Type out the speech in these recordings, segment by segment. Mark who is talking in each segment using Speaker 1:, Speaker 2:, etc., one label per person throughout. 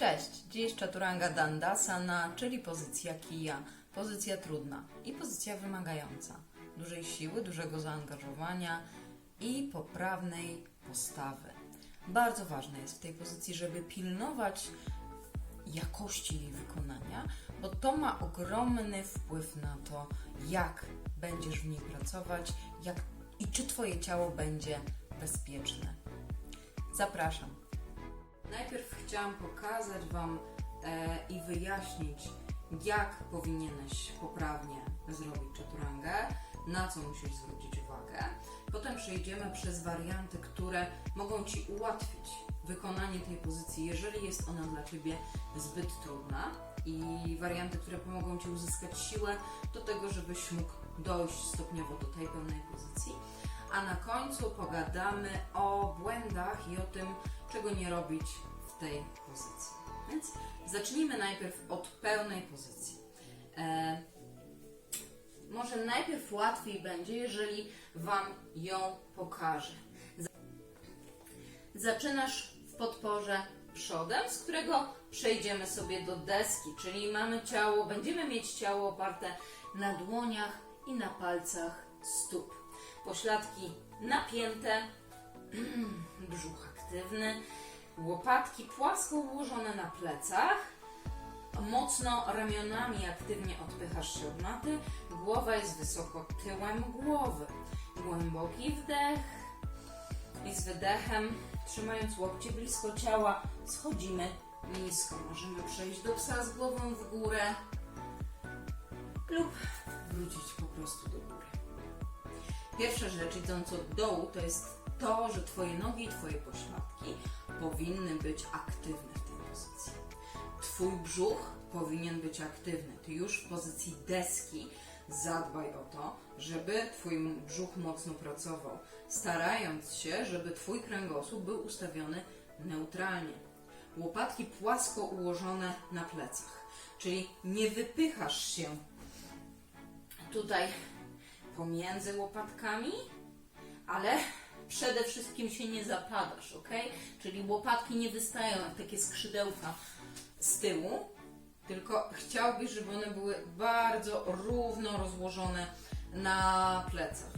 Speaker 1: Cześć, dziś Chaturanga Dandasana, czyli pozycja kija, pozycja trudna i pozycja wymagająca. Dużej siły, dużego zaangażowania i poprawnej postawy. Bardzo ważne jest w tej pozycji, żeby pilnować jakości jej wykonania, bo to ma ogromny wpływ na to, jak będziesz w niej pracować jak, i czy Twoje ciało będzie bezpieczne. Zapraszam. Najpierw chciałam pokazać Wam e, i wyjaśnić, jak powinieneś poprawnie zrobić chaturangę, na co musisz zwrócić uwagę. Potem przejdziemy przez warianty, które mogą Ci ułatwić wykonanie tej pozycji, jeżeli jest ona dla Ciebie zbyt trudna i warianty, które pomogą Ci uzyskać siłę do tego, żebyś mógł dojść stopniowo do tej pełnej pozycji. A na końcu pogadamy o błędach i o tym, czego nie robić w tej pozycji. Więc zacznijmy najpierw od pełnej pozycji. E, może najpierw łatwiej będzie, jeżeli Wam ją pokażę. Zaczynasz w podporze przodem, z którego przejdziemy sobie do deski, czyli mamy ciało, będziemy mieć ciało oparte na dłoniach i na palcach stóp. Pośladki napięte, brzuch aktywny, łopatki płasko ułożone na plecach, mocno ramionami aktywnie odpychasz się od maty, głowa jest wysoko tyłem głowy. Głęboki wdech i z wydechem, trzymając łokcie blisko ciała, schodzimy nisko. Możemy przejść do psa z głową w górę lub wrócić po prostu do góry. Pierwsza rzecz idąc od dołu to jest to, że Twoje nogi i Twoje pośladki powinny być aktywne w tej pozycji. Twój brzuch powinien być aktywny. Ty już w pozycji deski zadbaj o to, żeby Twój brzuch mocno pracował, starając się, żeby Twój kręgosłup był ustawiony neutralnie. Łopatki płasko ułożone na plecach, czyli nie wypychasz się tutaj pomiędzy łopatkami, ale przede wszystkim się nie zapadasz, ok? Czyli łopatki nie wystają jak takie skrzydełka z tyłu, tylko chciałbyś, żeby one były bardzo równo rozłożone na plecach.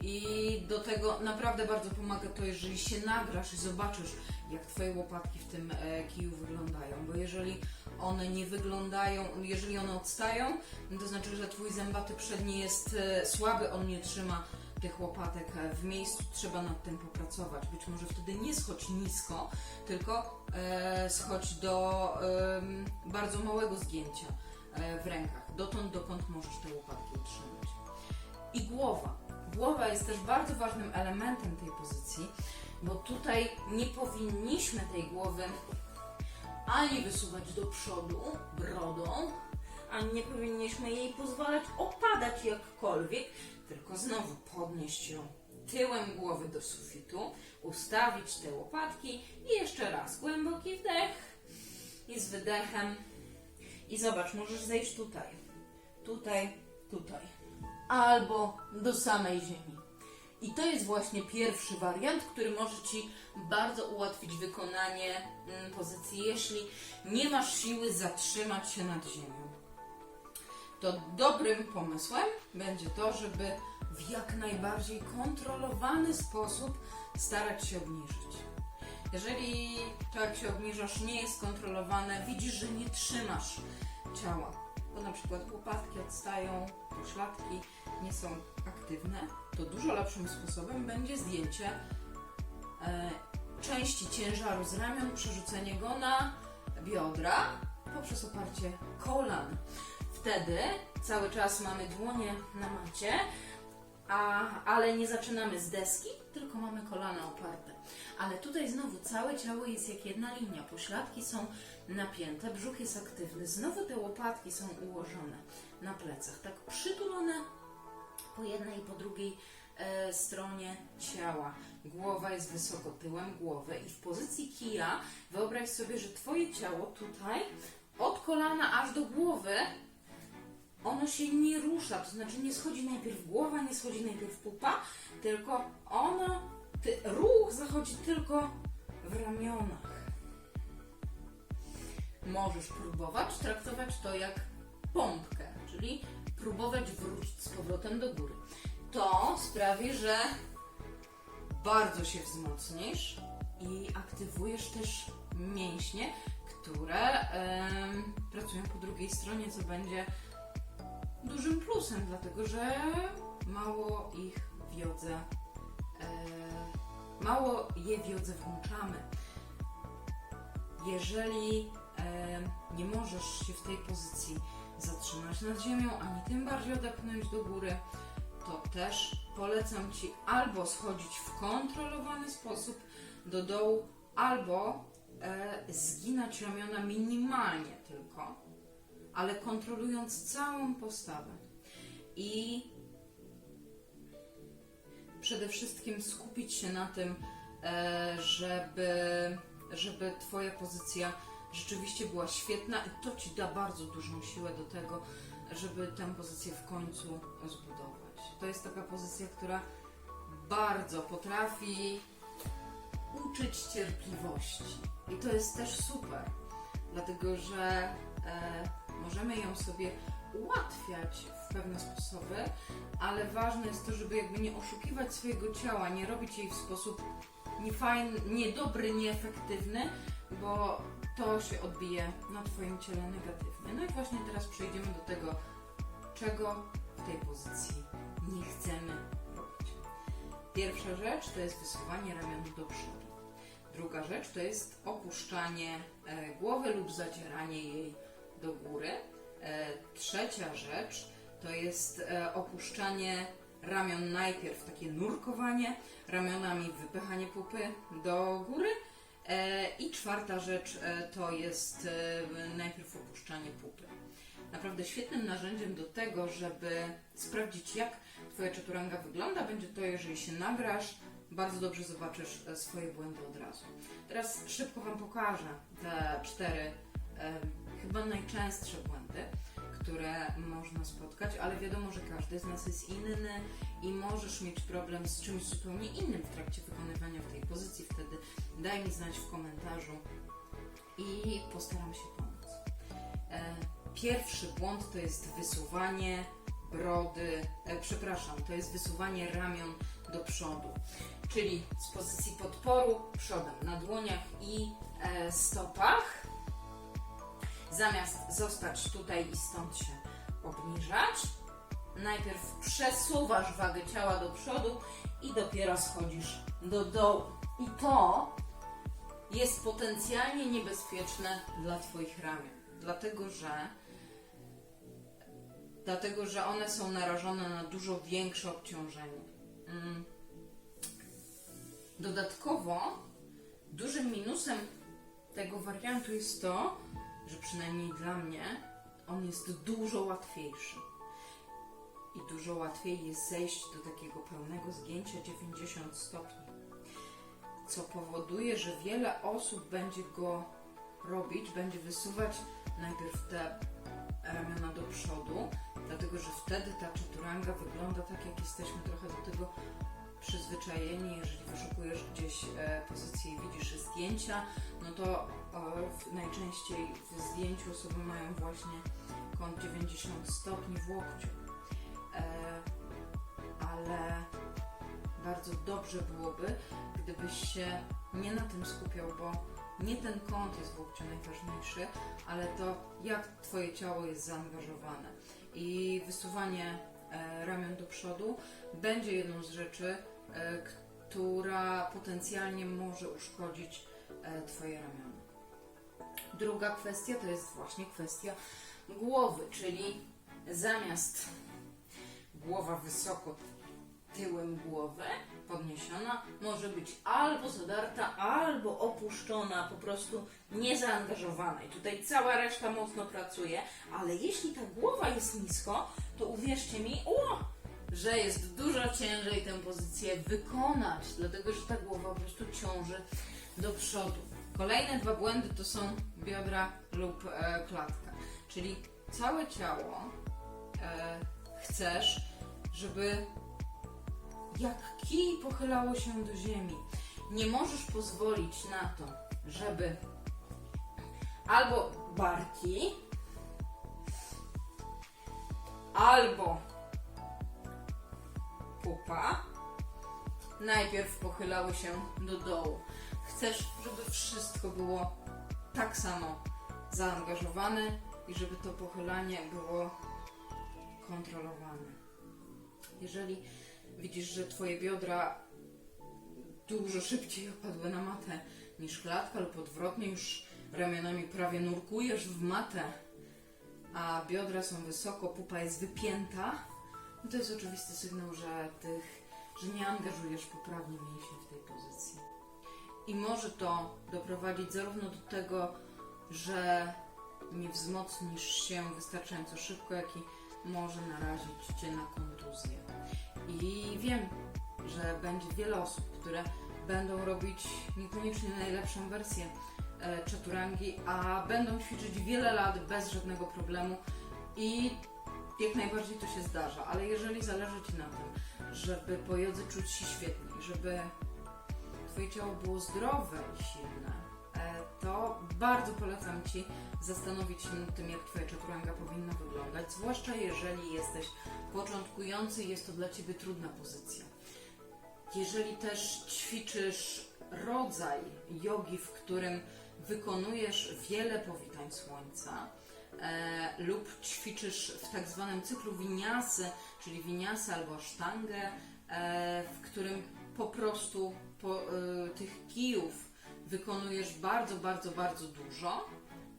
Speaker 1: I do tego naprawdę bardzo pomaga to, jeżeli się nagrasz i zobaczysz, jak Twoje łopatki w tym e, kiju wyglądają, bo jeżeli one nie wyglądają, jeżeli one odstają, no to znaczy, że Twój zębaty przedni jest e, słaby, on nie trzyma tych łopatek e, w miejscu, trzeba nad tym popracować. Być może wtedy nie schodź nisko, tylko e, schodź do em, bardzo małego zgięcia e, w rękach, dotąd, dokąd możesz te łopatki utrzymać. I głowa. Głowa jest też bardzo ważnym elementem tej pozycji, bo tutaj nie powinniśmy tej głowy ani wysuwać do przodu brodą, ani nie powinniśmy jej pozwalać opadać jakkolwiek, tylko znowu podnieść ją tyłem głowy do sufitu, ustawić te łopatki i jeszcze raz głęboki wdech i z wydechem. I zobacz, możesz zejść tutaj, tutaj, tutaj albo do samej ziemi. I to jest właśnie pierwszy wariant, który może Ci bardzo ułatwić wykonanie mm, pozycji, jeśli nie masz siły zatrzymać się nad ziemią. To dobrym pomysłem będzie to, żeby w jak najbardziej kontrolowany sposób starać się obniżyć. Jeżeli to, jak się obniżasz, nie jest kontrolowane, widzisz, że nie trzymasz ciała, bo na przykład łopatki odstają, pośladki nie są aktywne, to dużo lepszym sposobem będzie zdjęcie e, części ciężaru z ramion, przerzucenie go na biodra poprzez oparcie kolan. Wtedy cały czas mamy dłonie na macie, a, ale nie zaczynamy z deski, tylko mamy kolana oparte. Ale tutaj znowu całe ciało jest jak jedna linia, pośladki są napięte, brzuch jest aktywny, znowu te łopatki są ułożone na plecach, tak przytulone po jednej i po drugiej e, stronie ciała. Głowa jest wysoko tyłem głowy i w pozycji kija wyobraź sobie, że Twoje ciało tutaj od kolana aż do głowy ono się nie rusza, to znaczy nie schodzi najpierw głowa, nie schodzi najpierw pupa, tylko ono, ty, ruch zachodzi tylko w ramionach. możesz próbować traktować to jak pompkę, czyli próbować wrócić z powrotem do góry. To sprawi, że bardzo się wzmocnisz i aktywujesz też mięśnie, które em, pracują po drugiej stronie, co będzie dużym plusem, dlatego że mało ich w jodze, e, mało je w jodze włączamy. Jeżeli e, nie możesz się w tej pozycji zatrzymać nad ziemią, ani tym bardziej odepchnąć do góry, to też polecam Ci albo schodzić w kontrolowany sposób do dołu, albo e, zginać ramiona minimalnie tylko, ale kontrolując całą postawę. I przede wszystkim skupić się na tym, e, żeby, żeby Twoja pozycja rzeczywiście była świetna i to Ci da bardzo dużą siłę do tego, żeby tę pozycję w końcu zbudować. To jest taka pozycja, która bardzo potrafi uczyć cierpliwości. I to jest też super, dlatego że e, możemy ją sobie ułatwiać w pewne sposoby, ale ważne jest to, żeby jakby nie oszukiwać swojego ciała, nie robić jej w sposób niefajny, niedobry, nieefektywny, bo to się odbije na Twoim ciele negatywnie. No i właśnie teraz przejdziemy do tego, czego w tej pozycji nie chcemy robić. Pierwsza rzecz to jest wysuwanie ramion do przodu. Druga rzecz to jest opuszczanie e, głowy lub zacieranie jej trzecia rzecz to jest e, opuszczanie ramion najpierw takie nurkowanie, ramionami wypychanie pupy do góry. E, I czwarta rzecz e, to jest najpierw opuszczanie pupy. Naprawdę świetnym narzędziem do tego, żeby sprawdzić jak Twoja czaturanga wygląda, będzie to, jeżeli się nagrasz, bardzo dobrze zobaczysz swoje błędy od razu. Teraz szybko Wam pokażę te cztery chyba najczęstsze błędy, które można spotkać, ale wiadomo, że każdy z nas jest inny i możesz mieć problem z czymś zupełnie innym w trakcie wykonywania w tej pozycji. Wtedy daj mi znać w komentarzu i postaram się pomóc. E, Pierwszy błąd to jest wysuwanie brody, e, przepraszam, to jest wysuwanie ramion do przodu, czyli z pozycji podporu przodem na dłoniach i e, stopach. Zamiast zostać tutaj i stąd się obniżać, najpierw przesuwasz wagę ciała do przodu i dopiero schodzisz do dołu. I to jest potencjalnie niebezpieczne dla Twoich ramion, dlatego że dlatego że one są narażone na dużo większe obciążenie. Mm. Dodatkowo dużym minusem tego wariantu jest to, że przynajmniej dla mnie on jest dużo łatwiejszy. I dużo łatwiej jest zejść do takiego pełnego zgięcia 90 stopni. Co powoduje, że wiele osób będzie go robić, będzie wysuwać najpierw te ramiona do przodu, dlatego że wtedy ta czaturanga wygląda tak, jak jesteśmy trochę do tego przyzwyczajeni. Jeżeli wyszukujesz gdzieś e, pozycję i widzisz zdjęcia, no to najczęściej w zdjęciu osoby mają właśnie kąt 90 stopni w łokciu. E, ale bardzo dobrze byłoby, gdybyś się nie na tym skupiał, bo nie ten kąt jest w łokciu najważniejszy, ale to jak Twoje ciało jest zaangażowane. I wysuwanie ramion do przodu będzie jedną z rzeczy, e, która potencjalnie może uszkodzić e, Twoje ramiona. Druga kwestia to jest właśnie kwestia głowy, czyli zamiast głowa wysoko tyłem głowy podniesiona może być albo zadarta, albo opuszczona, po prostu niezaangażowana. I tutaj cała reszta mocno pracuje, ale jeśli ta głowa jest nisko, to uwierzcie mi, o, że jest dużo ciężej tę pozycję wykonać, dlatego że ta głowa po prostu ciąży do przodu. Kolejne dwa błędy to są biodra lub e, klatka, czyli całe ciało e, chcesz, żeby jak kij pochylało się do ziemi. Nie możesz pozwolić na to, żeby albo barki, albo pupa. Najpierw pochylały się do dołu. Chcesz, żeby wszystko było tak samo zaangażowane i żeby to pochylanie było kontrolowane. Jeżeli widzisz, że Twoje biodra dużo szybciej opadły na matę niż klatka lub odwrotnie, już ramionami prawie nurkujesz w matę, a biodra są wysoko, pupa jest wypięta, no to jest oczywisty sygnał, że, tych, że nie angażujesz poprawnie mięśni w tej pozycji. I może to doprowadzić zarówno do tego, że nie wzmocnisz się wystarczająco szybko, jak i może narazić Cię na kontuzję. I wiem, że będzie wiele osób, które będą robić niekoniecznie najlepszą wersję e, czaturangi, a będą ćwiczyć wiele lat bez żadnego problemu. I jak najbardziej to się zdarza, ale jeżeli zależy Ci na tym, żeby po jodze czuć się świetnie, żeby Twoje ciało było zdrowe i silne, to bardzo polecam Ci zastanowić się nad tym, jak Twoja czaturanga powinna wyglądać, zwłaszcza jeżeli jesteś początkujący i jest to dla Ciebie trudna pozycja. Jeżeli też ćwiczysz rodzaj jogi, w którym wykonujesz wiele powitań słońca, e, lub ćwiczysz w tak zwanym cyklu winiasy, czyli winiasy albo sztangę, e, w którym po prostu po, e, tych kijów wykonujesz bardzo, bardzo, bardzo dużo,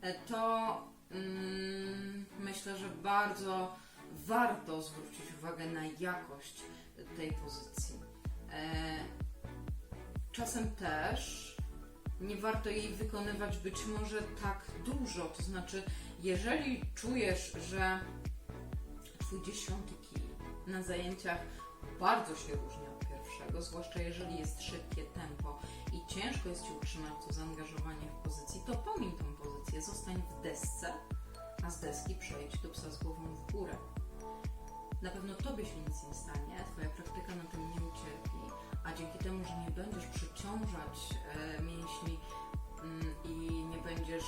Speaker 1: e, to mm, myślę, że bardzo warto zwrócić uwagę na jakość tej pozycji. E, czasem też nie warto jej wykonywać być może tak dużo. To znaczy, jeżeli czujesz, że twój dziesiąty kij na zajęciach bardzo się różni od pierwszego, zwłaszcza jeżeli jest szybkie tempo ciężko jest ci utrzymać to zaangażowanie w pozycji, to pomiń tą pozycję, zostań w desce, a z deski przejdź do psa z głową w górę. Na pewno tobie się nic nie stanie, twoja praktyka na tym nie ucierpi, a dzięki temu, że nie będziesz przyciążać e, mięśni mm, i nie będziesz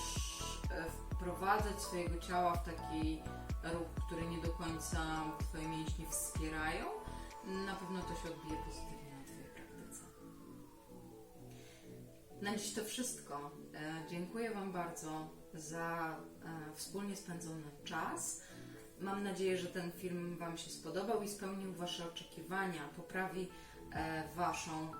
Speaker 1: e, wprowadzać swojego ciała w taki ruch, który nie do końca twoje mięśnie wspierają, na pewno to się odbije pozytywnie Na dziś to wszystko. E, dziękuję Wam bardzo za e, wspólnie spędzony czas. Mam nadzieję, że ten film Wam się spodobał i spełnił Wasze oczekiwania, poprawi e, Waszą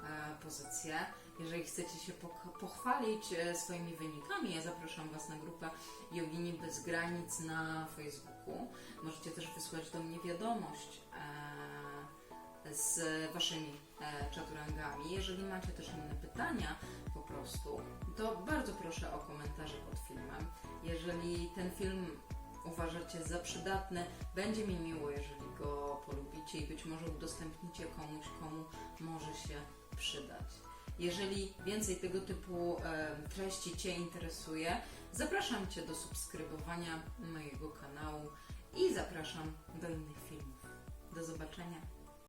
Speaker 1: pozycję. Jeżeli chcecie się pochwalić swoimi wynikami, ja zapraszam Was na grupę Jogini Bez Granic na Facebooku. Możecie też wysłać do mnie wiadomość z Waszymi czaturangami. Jeżeli macie też inne pytania prostu, to bardzo proszę o komentarze pod filmem. Jeżeli ten film uważacie za przydatny, będzie mi miło, jeżeli go polubicie i być może udostępnicie komuś, komu może się przydać. Jeżeli więcej tego typu e, treści Cię interesuje, zapraszam Cię do subskrybowania mojego kanału i zapraszam do innych filmów. Do zobaczenia.